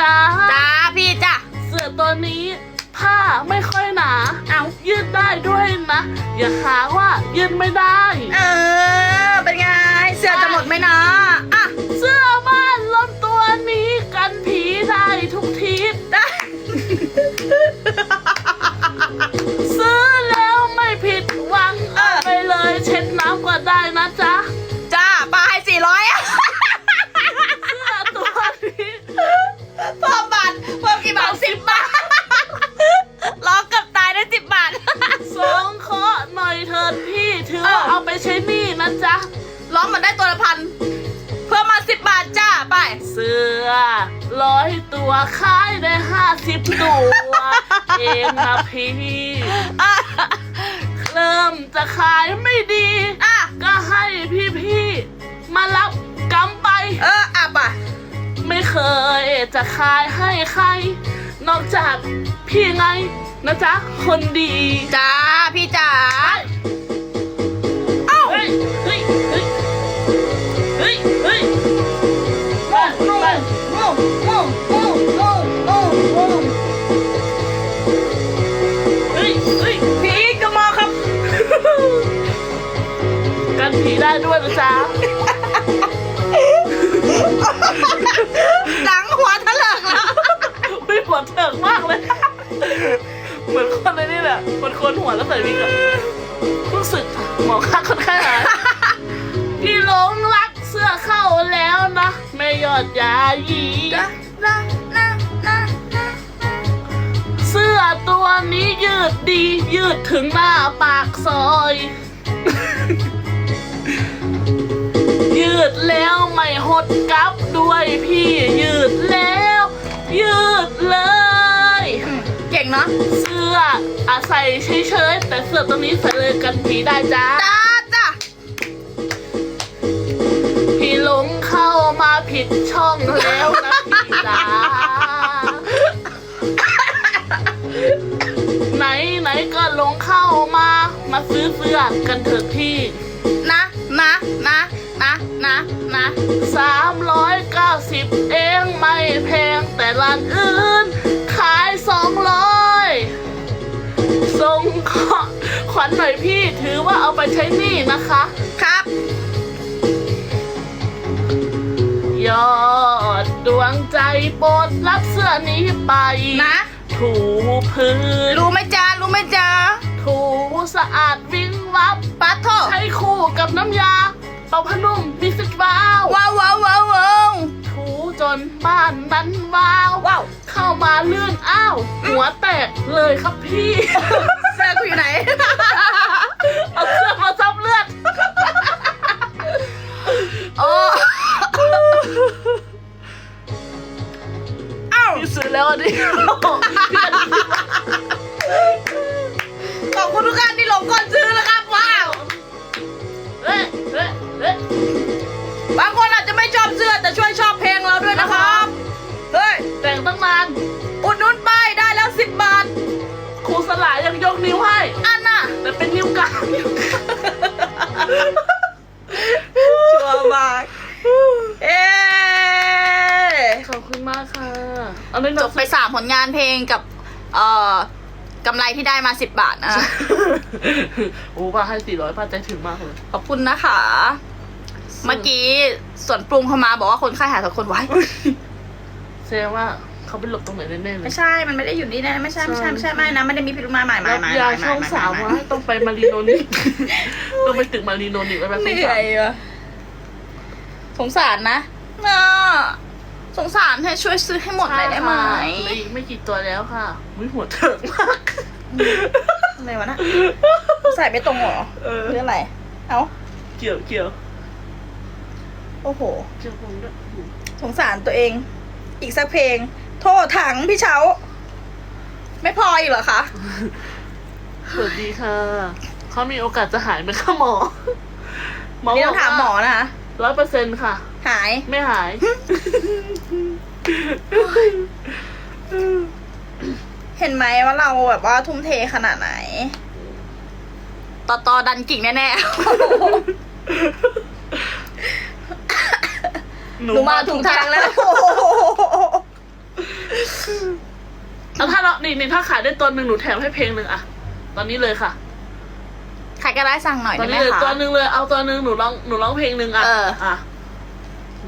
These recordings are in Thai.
จ้าจ้าพี่จ้ะเสื้อตัวนี้ผ้าไม่ค่อยหนา เอายืดได้ด้วยนะ อย่าหาว่ายืดไม่ได้ เออ เป็นไง เสื้อจะหมดไหมนะอะเสื้อบ้านลมตัวนี้กันผีได้ทุกทิศได้ซื้อแล้วไม่ผิดหวังเออเอาไปเลย เช็ดน้ำก็ได้นะจ๊ะ กี่บาทสิบบาทร้องเกับตายได้สิบบาท สองเคาะหน่อยเถิดพี่ถือว่าเออเอาไปใช้หนี้นะจ๊ะ ร้องมันได้ตัวละพัน เพิ่มมาสิบบาทจ้าไป เสื้อร้อยตัวขายได้ห้าสิบตัว เองนะพี่อะเริ่มจะขายไม่ดี อะ ก็ให้พี่ๆมารับกำไป เอออะไป ไม่เคยจะขายให้ใคร นอกจากพี่ไงนะจ๊ะ คนดีจ้าพี่จ๋าเอ้าเฮ้ยเฮ้ยเฮ้ยเฮ้ยเฮ้ยไปไปงูงูงูงูงูงูเฮ้ยเฮ้ยผีก็มาครับ กันผีได้ด้วยนะจ๊ะ หลังหัวทะเลิกแล้วไม่ปวดเถิงมากเลย เหมือนคนในนี่แหละคนคนหัวแล้วใส่วิกอะรู้สึกหมอคักคนข้หายพี่หลงรักเสื้อเข้าแล้วนะไม่ยอดยายีนะนะนะนะนะเสื้อตัวนี้ยืดดี ยืดถึงหน้าปากซอย แล้วไม่หดกลับด้วยพี่ยืดแล้ว ยืดเลย เก่งเนาะเสื้ออาใส่เฉยๆแต่เสื้อตัวนี้ใส่เลยกันผีได้จ้าจ้าจ้าพี่หลงเข้ามาผิดช่องแล้วนะพี่จ้าไหนไหนๆก็หลงเข้ามา มาซื้อเสื้อกันเถอะพี่นะนะนะ นะนะนะสามร้อยเก้าสิบเองไม่แพงแต่ร้านอื่น ขายสองร้อยส่งขอขวัญหน่อยพี่ถือว่าเอาไปใช้หนี้นะคะครับ ยอดดวงใจโปรดรับเสื้อนี้ไปนะ ถูพื้นรู้ไหมจ้ารู้ไหมจ้าถูสะอาดวิ่งวับปาโทใช้คู่กับน้ำยา เป่าพนุ่มมีสิทธิ์ว้าวว้าวว้าวว้าวว้าวถูจนบ้านนั้นว้าว ว้าวเข้ามาลื่นอ้าว หัวแตกเลยครับพี่ เสื้อกูอยู่ไหน คุณมากค่ะเอาเล่นจบไปสามผลงานเพลงกับเอ่อกำไรที่ได้มาสิบบาทนะคะโอ้ป้าให้สี่ร้อยป้าใจถึงมากเลย ขอบคุณนะคะ เมื่อกี้ส่วนปรุงเข้ามาบอกว่าคนไข้หาทุกคนไว้ แสดงว่าเขาไปหลบตรงไหนแน่ๆเลย ไม่ใช่ มันไม่ได้อยู่นี่นะไม่ใช่ไม่ใช่ไม่ใช่ไม่นะไม่ได้มีพิรุธมาใหม่ใหม่รับใหม่ยาช่องสามว่าต้องไปมารีโนนิกต้องไปตึกมารีโนนิกแล้วแบบเหช่องนื่สาอมยอะสงสารนะน่า สงสารให้ช่วยซื้อให้หมดเลยได้ไหมเหลืออีกไม่กี่ตัวแล้วค่ะวิหัวเถิงมากอะไรวะนะใส่ไม่ตรงเหรอเออหรืออะไร เอ้า เกี่ยวเกี่ยวโอ้โห เกี่ยวผมด้วยสงสารตัวเอง อีกสักเพลง โทษถังพี่เช้า ไม่พออีกเหรอคะ สวัสดีค่ะ เขามีโอกาสจะหายไหมคะหมอ หมอนี่บต้ออกงถามหมอว่านะคะร้อยเปอร์เซ็นต์ค่ะ หาย ไม่หาย เห็นไหมว่าเราแบบว่าทุ่มเทขนาดไหน ต่อต่อดันกิ่งแน่ๆ หนูมาถูกทางแล้วโอ้โหแล้วถ้าเรานี่นี่ถ้าขายได้ตัวหนึ่งหนูแถมให้เพลงหนึ่งอะ ตอนนี้เลยค่ะ ใครก็ได้สั่งหน่อยตอนได้ไหมนี้เลยคะ ตัวหนึ่งเลย เอาตัวหนึ่งหนูร้อง หนูร้องเพลงหนึ่งอะเอออะ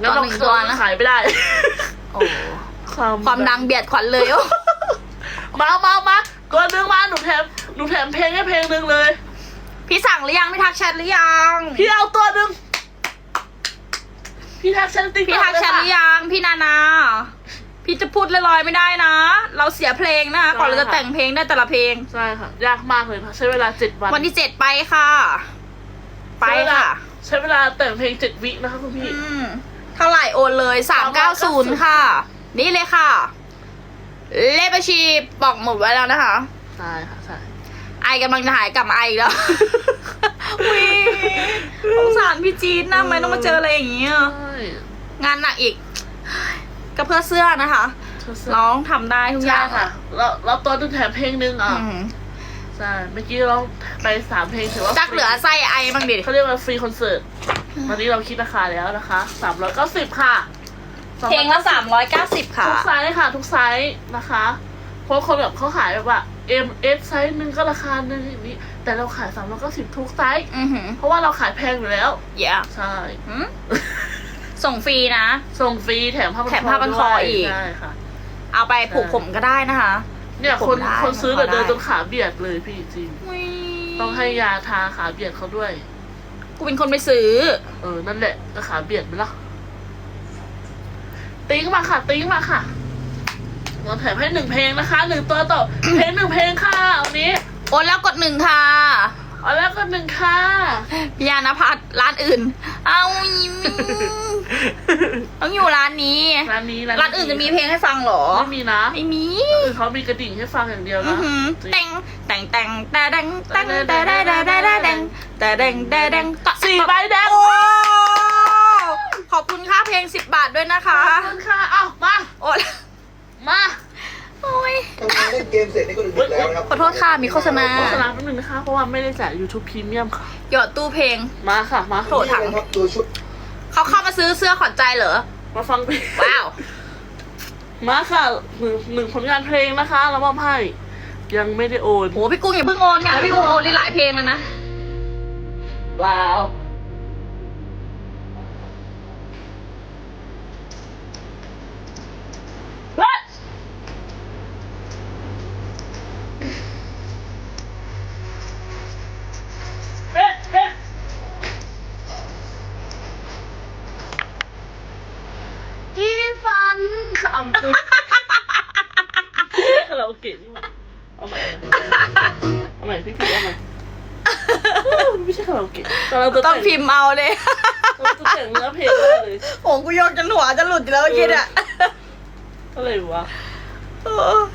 งั้นตัวเราหนึ่งตัวนะขายไม่ได้ โอ้ความความดังเบียดขวัญเลยโอ้มามามาตัวหนึ่งมาหนูแถมหนูแถมเพลงให้เพลงหนึ่งเลย พี่สั่งหรือยังพี่ทักแชทหรือยัง พี่เอาตัวหนึ่งพี่ทักฉันติ๊กพี่ทักแชทหรือยังพี่นานาพี่จะพูดลอยๆไม่ได้นะ เราเสียเพลงนะคะก่อนเราจะแต่งเพลงได้แต่ละเพลง ใช่ค่ะ ยากมากเลยค่ะ ใช้เวลาเจ็ดวัน วันที่เจ็ดไปค่ะ ไปใช้เวลาค่ะ ใช้เวลาแต่งเพลงเจ็ดวินะคะคุณพี่อืม เท่าไหร่โอนเลยสามเก้าศูนย์ค่ะ นี่เลยค่ะ เลขบัญชีบอกหมดไว้แล้วนะคะ ใช่ค่ะใช่ไอกำลังจะหายกลับมาไออีกแล้ววิสงสารพี่จี๊ดนะทำไมต้องมาเจออะไรอย่างเงี้ยใช่งานหนักอีก ก็เพื่อเสื้อนะคะร้องทำได้ทุกอใช่ย่างค่ะ แล้วแล้วตัวหนึงแถมเพลงหนึ่งอะ อืม ใช่เมื่อกี้เราไปสามเพลงถือว่าจักเหลือไส้ไอบ้างดิเขาเรียกว่าฟรีคอนเสิร์ตตอนนี้เราคิดราคาแล้วนะคะสามร้อยเก้าสิบค่ะเพลงละสามร้อยเก้าสิบค่ะ ทุกไซส์ค่ะ ทุกไซส์นะคะเพราะคนแบบเขาขายแบบว่า M S ไซส์หนึ่งก็ราคาหนึ่งอย่างนี้ แต่เราขายสามร้อยเก้าสิบทุกไซส์อือหือเพราะว่าเราขายแพงอยู่แล้วเย่ใช่หืมส่งฟรีนะ ส่งฟรีแถมผ้าพันแถมผ้าพันคอด้วยอีกใช่ค่ะ เอาไปผูกผมก็ได้นะคะ เนี่ยผมคนได้คนซื้อผมแต่ขอได้เดินจนขาเบียดเลยพี่จริง ต้องให้ยาทาขาเบียดเขาด้วย กูเป็นคนไปซื้อ เออ นั่นแหละก็ขาเบียดไหมล่ะติ้งมาค่ะ ติ้งมาค่ะเราแถมให้หนึ่งเพลงนะคะหนึ่งตัวต่อ เพลงหนึ่งเพลงค่ะเอานี้โอนแล้วกดหนึ่งค่ะเอาแล้วก็หนึ่งค่ะ พิยานพัฒน์ร้านอื่น เอายิ้ม ต้องอยู่ร้านนี้ ร้านนี้ร้านอื่นจะมีเพลงให้ฟังเหรอ ไม่มีนะไม่มีคือเขามีกระดิ่งให้ฟังอย่างเดียวอือนะหือจริงแต่งแต่งแต่งแต่แดงแต่งแต่แดงแต่แดงแต่แดงแต่แดงแต่แดงสี่ใบแดงโอ้ขอบคุณค่าเพลงสิบบาทด้วยนะคะ ขอบคุณค่ะเอ้ามาโอ้ยมาโอ้ยทำงานเล่นเกมเสร็จนี่ก็ดึกๆแล้วนะครับ ขอโทษค่ะ มีโฆษณา โฆษณาแป๊บนึงนะคะ เพราะว่าไม่ได้จ่าย YouTube Premium ค่ะ หยอดตู้เพลง มาค่ะ มาโทษถังนี่นะครับตัวชุด เขาเข้ามาซื้อเสื้อขวัญใจเหรอ มาฟังเพลงว้าว มาค่ะหนึ่งหนึ่งผลงานเพลงนะคะแล้วมอบให้ ยังไม่ได้โอน โหพี่กุ้งอย่าเพิ่งโอนค่ะพี่กุ้งโอนนี่หลายเพลงแล้วนะ ว้าว กะแต่เราจะต้องแต่งพิมพ์เอาเลยเราจะแต่งเนื้อเพลงได้เลยโอ้กูโยกจนหัวจะหลุดอยู่แล้วเมื่อกี้อะอะไรวะ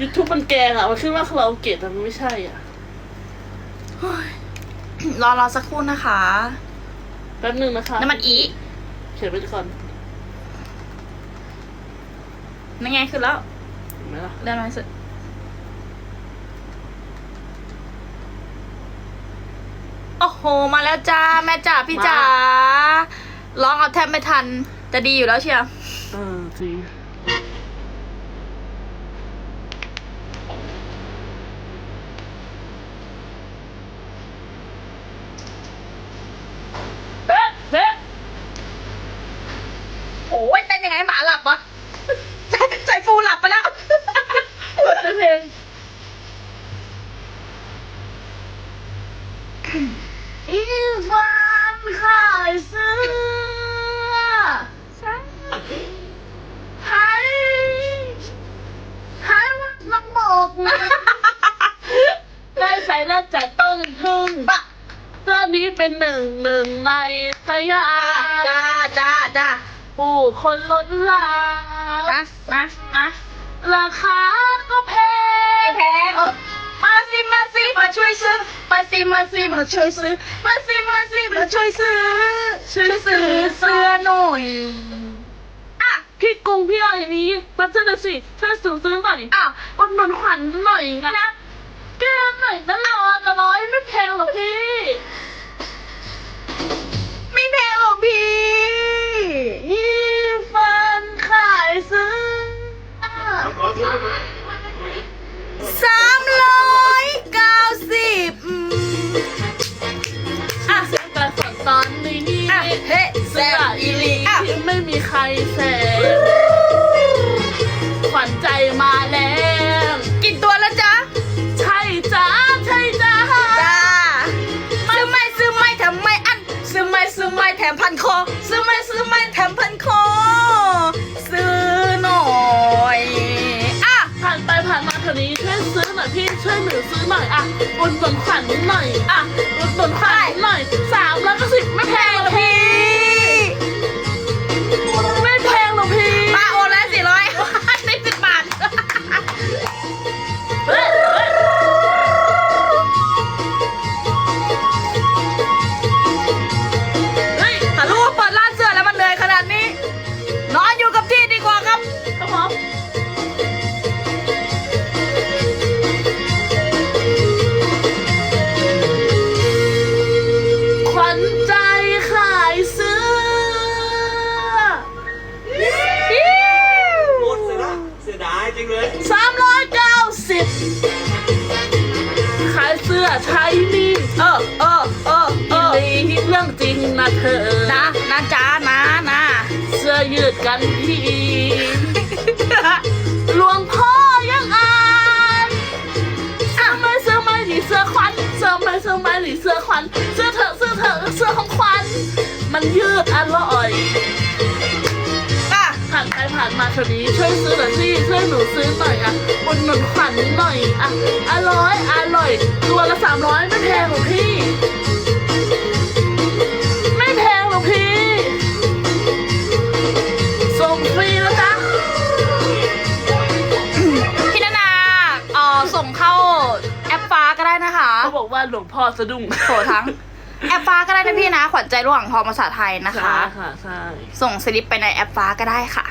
ยูทูบมันแกงอะ มันขึ้นว่าคาราโอเกะแต่มันไม่ใช่อะรอรอสักครู่นะคะแป๊บนึงนะคะน้ำมันอีเขียนไว้ก่อนนั่นไงคือแล้วเห็นไหมล่ะ เดินมาสุด โอ้โห มาแล้วจ้า แม่จ๋าพี่จ๋าร้องเอาแทบไม่ทัน จะดีอยู่แล้วเชียวเออจริงเบ๊ะเบ๊ะโอ้ยเต้นยังไงหมาหลับวะ ใจใจฟูหลับไปแล้ว เปิดเพลงอีฟานขายเสื้อหายหายวัดน้ำบอกนะได้ใส่แล้วจะต้องทึ่งเสื้อนี้เป็นหนึ่งหนึ่งในส ยามจ้าจ้าจ้าผู้คนล้นหลามมามามาราคาก็แพงแพงมาสิมาสิมาช่วยซื้อมาสิมาสิมาช่วยซื้อมาสิมาสิมาช่วยซื้อช่วยซื้อเสื้อหน่อยอะพี่กรุงพี่อะไรนี้มาเจอกันสิช่วยซื้อซื้อหน่อยอ้าวอุดหนุนขวัญหน่อยนะแก้หน่อยตลอดละร้อยไม่แพงหรอกพี่ ไม่แน่พี่ยี่ฟันขายซื้อสามร้อย คอ ซื้อไหมซื้อไหมแถมพันคอ ซื้อหน่อยอะผ่านไปผ่านมาแถวนี้ช่วยซื้อหน่อยพี่ช่วยหนูซื้อหน่อยอะอุดหนุนขวัญหน่อยอะอุดหนุนขวัญหน่อยสามร้อยเก้าสิบไม่แพง ดกันทีหลวงพ่อยังอ่านเสื้อไหม่เสื้อไหม่หนีเสื้อควันเสื้อไหม่เสื้อไหม่หนีเสื้อควันเสื้อเถอะเสื้อเถอะเสื้อของควัน มันยืดอร่อยอะผ่านไปผ่านมาแถวนี้ช่วยซื้อหน่อยสิช่วยหนูซื้อหน่อยอะอุดหนุนขวัญหน่อยอะอร่อยอร่อยตัวละสามร้อยไม่แพงหรอกพี่ พ่อสะดุ้งโถทั้ง แอปฟ้าก็ได้นะพี่นะ ขวัญใจระหว่างทองภาษาไทยนะคะใช่ค่ะใช่ส่งสลิปไปในแอปฟ้าก็ได้ค่ะ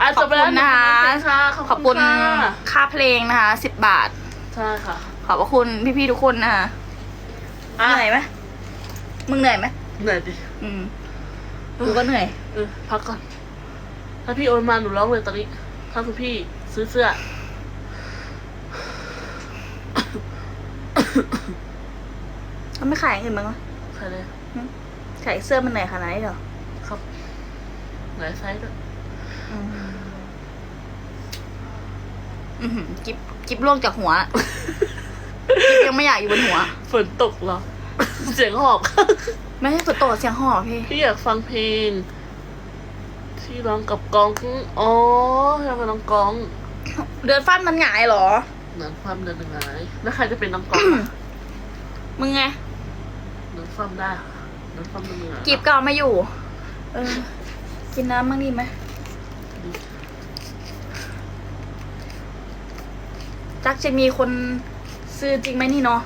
อะขอบจไปแล้วคุณนะคะ ค่ะขอบคุณค่ะค่าเพลงนะคะสิบบาท ใช่ค่ะขอบพระคุณพี่ๆทุกคนนะคะอะเหนื่อยไหมมึงเหนื่อยไหมเหนื่อยดิอืมกูก็เหนื่อย เออพักก่อน ถ้าพี่โอนมาหนูร้องเลยตอนนี้ ถ้าคุณพี่ซื้อเสื้อ เขาไม่ขายอย่างอื่นมั้างวะใครเลยขายเสื้อมันเหนื่อยขนาดนี้เหรอครับไหนไซส์ด้วยอืมอื้อหือกิ๊บกิ๊บล่วงจากหัว กิ๊บยังไม่อยากอยู่บนหัว ฝนตกเหรอ เสียงหอบ ไม่ใช่ฝนตกเสียงหอบพี่ พี่อยากฟังเพลง ที่ร้องกับกอง อ๋ออยากเป็นน้องกองเดือนฟันมันหงายเหรอ เหมือนความเดินหงายแล้วใครจะเป็นน้องกองมึงไง เดินฟัมได้ค่ะเดินฟัมเดินหงายกีบก็เอาไม่อยู่ เออ กินน้ำบ้างดีไหมจักจะมีคนซื้อจริงไหมนี่เนาะ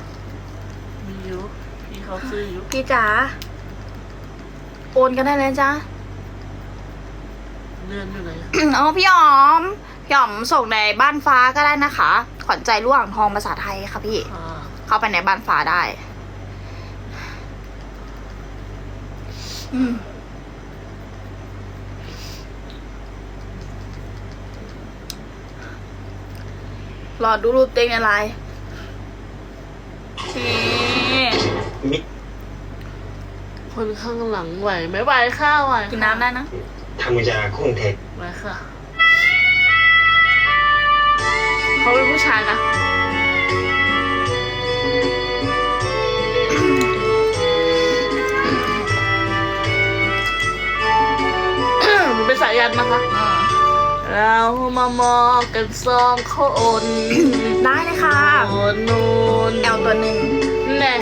มีอยู่พี่เขาซื้ออยู่พี่จ๋าโอนกันได้เลยจ้าเลื่อนอยู่ไหนอะอ๋อพี่หอมพี่หอมส่งในบ้านฟ้าก็ได้นะคะ ขวัญใจร่วงทองภาษาไทยค่ะพี่อ่าเข้าไปในบ้านฟ้าได้ อืมรอดูรูปเต็งในไลน์นี่มิคนข้างหลังไหวไหมไหวค่ะไหวค่ะกินน้ำได้นะทำกุญแจคงเทคไหวค่ะ เขาเป็นผู้ชายนะ สายยันนะคะ เรามามองกันสองคนได้เลยค่ะโน่นนู่นแอลตัวหนึ่งแน่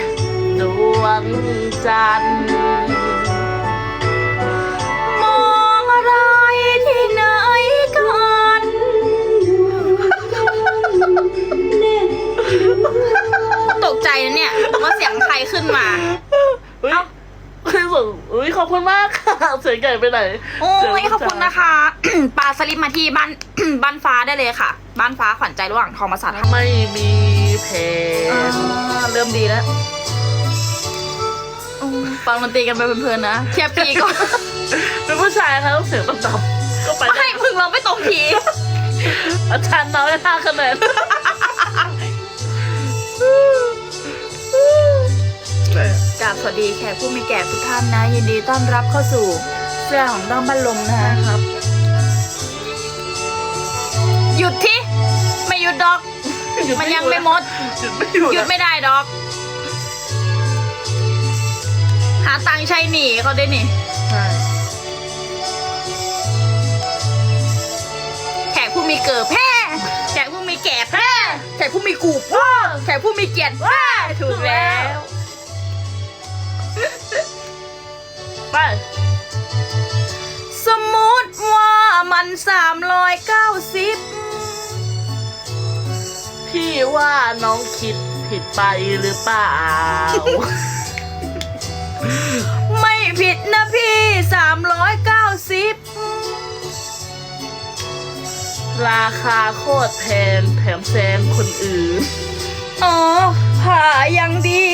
ดวงจันทร์ เสียงใหญ่ไปไหนโอ้ยขอบคุณนะคะปาสลิปมาที่บ้าน บ้านฟ้าได้เลยค่ะ บ้านฟ้าขวัญใจระหว่างทองภาษาไทยไม่มีแผอ่านเริ่มดีแล้วอืมฟังดนตรีกันไปเพลินๆนะเทียบพีก่อนเป็นผู้ชายค่ะต้องเสียงต่ำๆก็ไปไม่มึงเราไม่ตรงทีอาจารย์น้อยห้าคะแนนกราบสวัสดีแขกผู้มีแก่ทุกท่านนะ ยินดีต้อนรับเข้าสู่ เสื้อของด้อมบัลลมนะครับ หยุดที่ไม่หยุดดอก มันยังไม่หมด จุดไม่อยู่หยุดไม่ได้ดอก หาตังค์ใช้หนีเขาได้หนีใช่แขกผู้มีเกิดแพ้แขกผู้มีแก่แพ้แขกผู้มีกูพ่อแขกผู้มีเกียรติแพ้ถูกแล้ว ไป สามร้อยเก้าสิบพี่ว่าน้องคิดผิดไปหรือเปล่า ไม่ผิดนะพี่สามร้อยเก้าสิบราคาโคตรแพงแถมแซมคนอื่น อ๋อผายังดี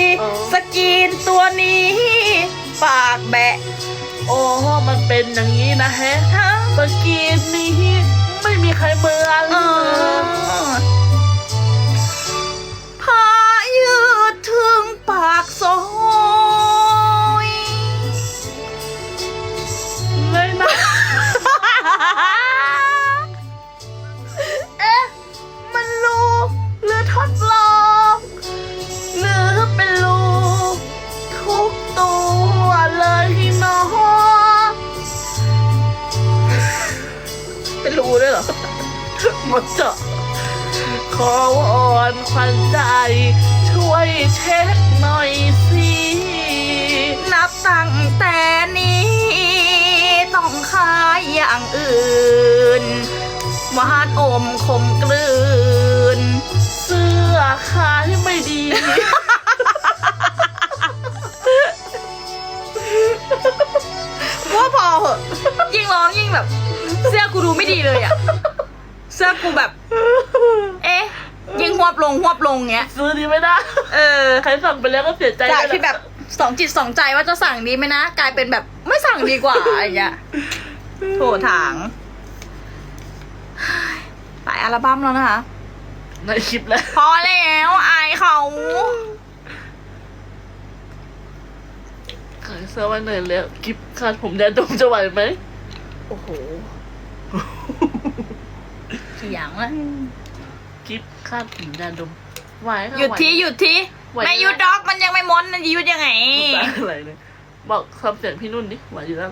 สกีนตัวนี้ ปากแบะ โอ้มันเป็นอย่างนี้นะแฮะเมื่อกี้นี้ไม่มีใครเหมือนเลย อย่างอื่นหวานอมขมกลืน เสื้อขายไม่ดี ว่าพอเหอะยิ่งร้องยิ่งแบบ เสื้อกูดูไม่ดีเลยอะเสื้อกูแบบ เอ๊ะ ยิ่งหวบลงหวบลงเงี้ย ซื้อดีไม่ได้ เออ ใครสั่งไปแล้วก็เสียใจจากที่แบบสองจิตสองใจว่าจะสั่งดีไหมนะ กลายเป็นแบบไม่สั่งดีกว่าอย่างเงี้ย โถถังหลายอัลบั้มแล้วนะคะ ในคลิปแล้วพอแล้วอายเขาขายเสื้อวันไหนแล้วคลิปคาดผมแดนดดมจะไหวไหมโอ้โหเสียงละคลิปคาดผมแดนดดมไหวหยุดทีหยุดทีไม่หยุดด็อกมันยังไม่มดนะหยุดยังไงอะไรเลยบอกคำเสียงพี่นุ่นดิไหวอยู่แล้ว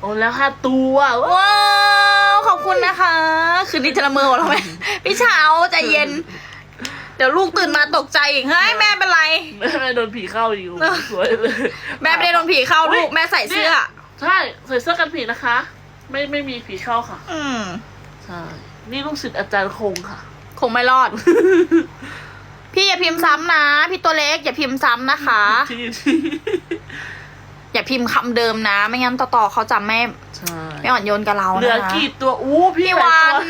โอ้แล้วห้าตัวว้าวว้าวขอบคุณนะคะ คืนนี้จะละเมอหมดแล้วไหมพี่เช้าใจเย็น เดี๋ยวลูกตื่นมาตกใจอีกเฮ้ยแม่เป็นไรแม่แม่โดนผีเข้าอยู่สวยเลยแม่ไม่ได้โดนผีเข้าลูกแม่ใส่เสื้อใช่ใส่เสื้อกันผีนะคะ ไม่ไม่มีผีเข้าค่ะ อืมใช่นี่ลูกศิษย์อาจารย์คงค่ะ คงไม่รอด พี่อย่าพิมพ์ซ้ำนะ พี่ตัวเล็กอย่าพิมพ์ซ้ำนะคะที่ที่ อย่าพิมพ์คำเดิมนะ ไม่งั้นต่อๆเขาจำไม่ใช่ไม่อ่อนโยนกับเราเหลือนะคะกี่ตัวอู้พี่พี่หลาวัยน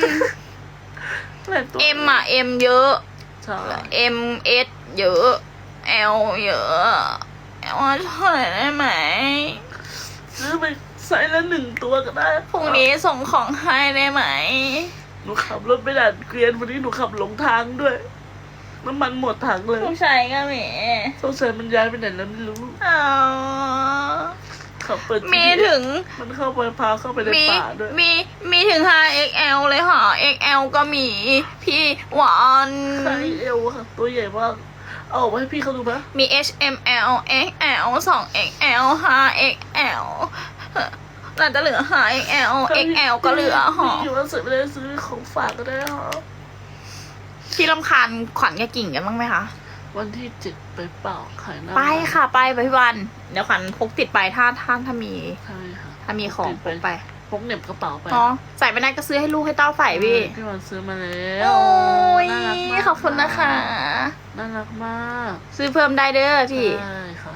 ตัวหลายตัวเอ็มอะเอ็มเยอะใช่เอ็มเอสเยอะเอลเยอะเอลเท่าไหร่ได้ไหมซื้อไปใส่ละหนึ่งตัวก็ได้พรุ่งนี้ส่งของให้ได้ไหม หนูขับรถไปด่านเกวียนวันนี้หนูขับหลงทางด้วย น้ำมันหมดถังเลยผู้ชายก็มีสงสัยมันย้ายไปไหนแล้วไม่รู้อ๋อขับเปิดมี GPS ถึง มันเข้าไปพาเข้าไปในมีป่าด้วย มี มีถึง 5XL เลยค่ะ XL ก็มี พี่หวานไซส์เอวค่ะ ตัวใหญ่มากเอาออกมาให้พี่เขาดูไหมมี HML XL 2XL 5XL น่าจะเหลือ 5XL XL ก็เหลือหอพี่อยู่ว่าเสร็จไม่ได้ซื้อของฝากก็ได้หรอ พี่ลำคาญขวัญกับกิ่งกันบ้างไหมคะ วันที่เจ็ดไปเปล่าขายหน้าไปค่ะไปไปพี่วันเดี๋ยวขวัญพกติดไปถ้าถ้าถ้ามี ใช่ค่ะถ้ามีของติดพกไปพกเหน็บกระเป๋าไปเนาะใส่ไปได้ก็ซื้อให้ลูกให้เต้าใส่พี่พี่วันซื้อมาแล้วโอ้ยน่ารักมากขอบคุณนะคะ น่ารักมาก ซื้อเพิ่มได้เด้อพี่ใช่ค่ะ